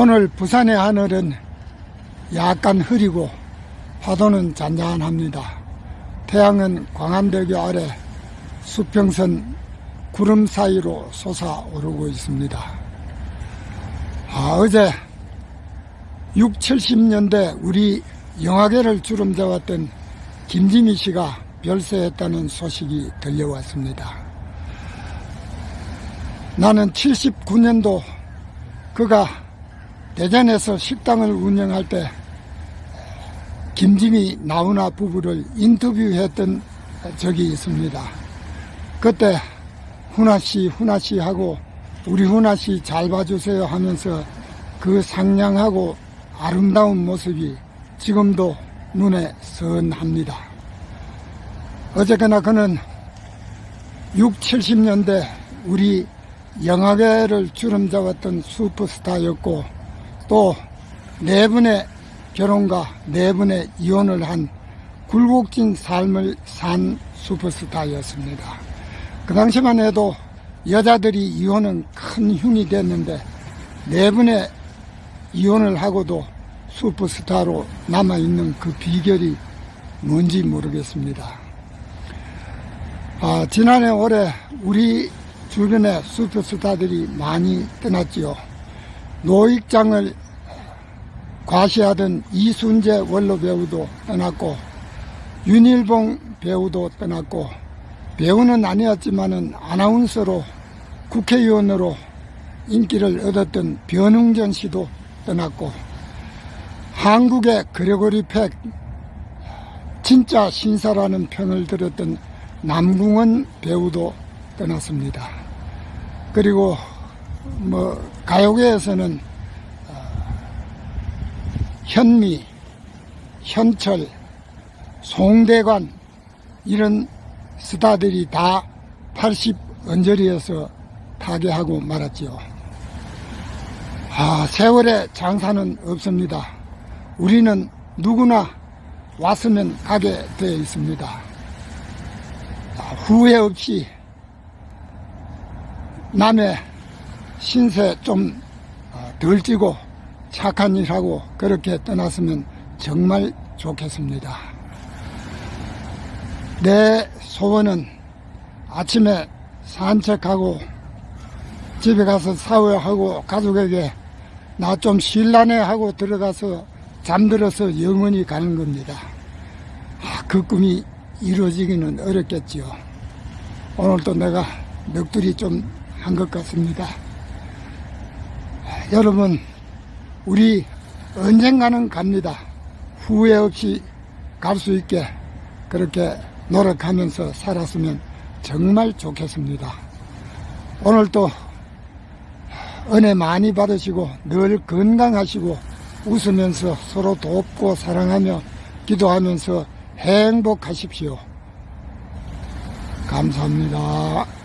오늘 부산의 하늘은 약간 흐리고 파도는 잔잔합니다. 태양은 광안대교 아래 수평선 구름 사이로 솟아오르고 있습니다. 아, 어제 6, 70년대 우리 영화계를 주름잡았던 김지미 씨가 별세했다는 소식이 들려왔습니다. 나는 79년도 그가 대전에서 식당을 운영할 때 김지미 나훈아 부부를 인터뷰했던 적이 있습니다. 그때 훈아 씨, 훈아 씨 하고 우리 훈아 씨 잘 봐주세요 하면서 그 상냥하고 아름다운 모습이 지금도 눈에 선합니다. 어쨌거나 그는 6, 70년대 우리 영화계를 주름잡았던 슈퍼스타였고 또 네 분의 결혼과 네 분의 이혼을 한 굴곡진 삶을 산 슈퍼스타였습니다. 그 당시만 해도 여자들이 이혼은 큰 흉이 됐는데 네 분의 이혼을 하고도 슈퍼스타로 남아있는 그 비결이 뭔지 모르겠습니다. 아, 지난해 올해 우리 주변에 슈퍼스타들이 많이 떠났지요. 노익장을 과시하던 이순재 원로 배우도 떠났고 윤일봉 배우도 떠났고 배우는 아니었지만은 아나운서로 국회의원으로 인기를 얻었던 변웅전 씨도 떠났고 한국의 그레고리 팩 진짜 신사라는 평을 들었던 남궁원 배우도 떠났습니다. 그리고 뭐 가요계에서는 현미, 현철, 송대관 이런 스타들이 다 80 언저리에서 타계하고 말았지요. 아, 세월의 장사는 없습니다. 우리는 누구나 왔으면 가게 되어 있습니다. 아, 후회 없이 남의 신세 좀덜 찌고 착한 일하고 그렇게 떠났으면 정말 좋겠습니다. 내 소원은 아침에 산책하고 집에 가서 샤워하고 가족에게 나 좀 쉴라네 하고 들어가서 잠들어서 영원히 가는 겁니다. 아, 그 꿈이 이루어지기는 어렵겠지요. 오늘도 내가 넋두리 좀 한 것 같습니다. 아, 여러분, 우리 언젠가는 갑니다. 후회 없이 갈 수 있게 그렇게 노력하면서 살았으면 정말 좋겠습니다. 오늘도 은혜 많이 받으시고 늘 건강하시고 웃으면서 서로 돕고 사랑하며 기도하면서 행복하십시오. 감사합니다.